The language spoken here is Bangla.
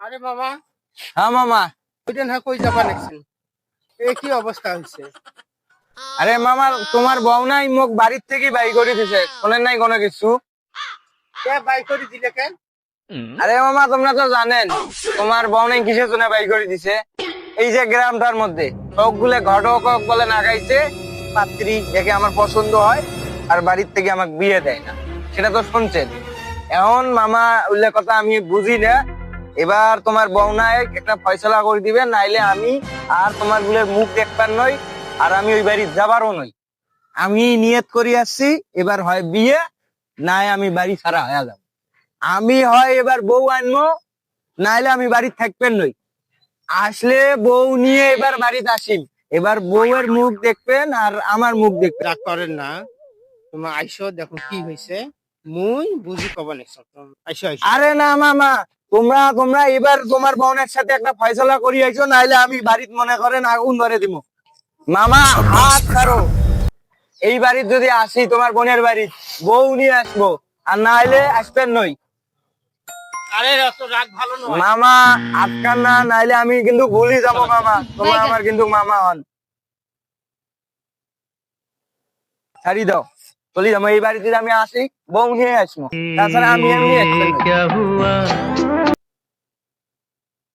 আরে মামা। হ্যাঁ মামা। ওইটা না কই যাবা নাকছেন এ কি অবস্থা হয়েছে আরে মামা তোমার বউ নাই মোক বাড়ির থেকে বাই করে দিছে। শোনেন নাই কোনো কিছু? কে বাই করে দিলে কেন আরে মামা তোমরা তো জানেন তোমার বউ নাই কিসের জন্য বাই করে দিছে? এই যে গ্রামটার মধ্যে সবগুলো ঘটক বলে না গাইছে পাত্রী দেখে আমার পছন্দ হয় আর বাড়ির থেকে আমাকে বিয়ে দেয় না। সেটা তো শুনছেন? এখন মামা উল্লেখ কথা আমি বুঝি না এবার তোমার বউ নাই একটা ফয়সলা করে দিবে নাইলে আমি আর তোমারগুলোর মুখ দেখবার নই আর আমি ওই বাড়ি যাবারও নই। আমি নিয়ত করি আসছি এবার হয় বিয়ে নাই আমি বাড়ি ছাড়া হয়ে যাব। আমি হয় এবার বউ আনব নাইলে আমি বাড়ি থাকবেন নই। আসলে বউ নিয়ে এবার বাড়িতে আসিম। এবার বউয়ের মুখ দেখবেন আর আমার মুখ দেখবেন। রাগ করেন না। তোমার আইসো দেখো কি হয়েছে মুই বুঝি কব আইসো আইসো। আরে না মামা তোমরা তোমরা এবার তোমার বোনের সাথে একটা ফয়সলা করি আইছো নাইলে আমি বাড়িতে মনে করেন আগুন ধরে দিব মামা হাত ছাড়ো। এই বাড়ির যদি আসি তোমার বোনের বাড়ি বউ নিয়ে আসব আর নাইলে আসবেন নই। আরে অত রাগ ভালো নয়। মামা আটকান না নাইলে আমি কিন্তু ভুলি যাব মামা। তোমরা আমার কিন্তু মামা হন। ছাড়ি দাও। চলি যাব। এই বাড়িতে আমি আসি বউ নিয়ে আসব। তাছাড়া আমি এমনি আসবেন না।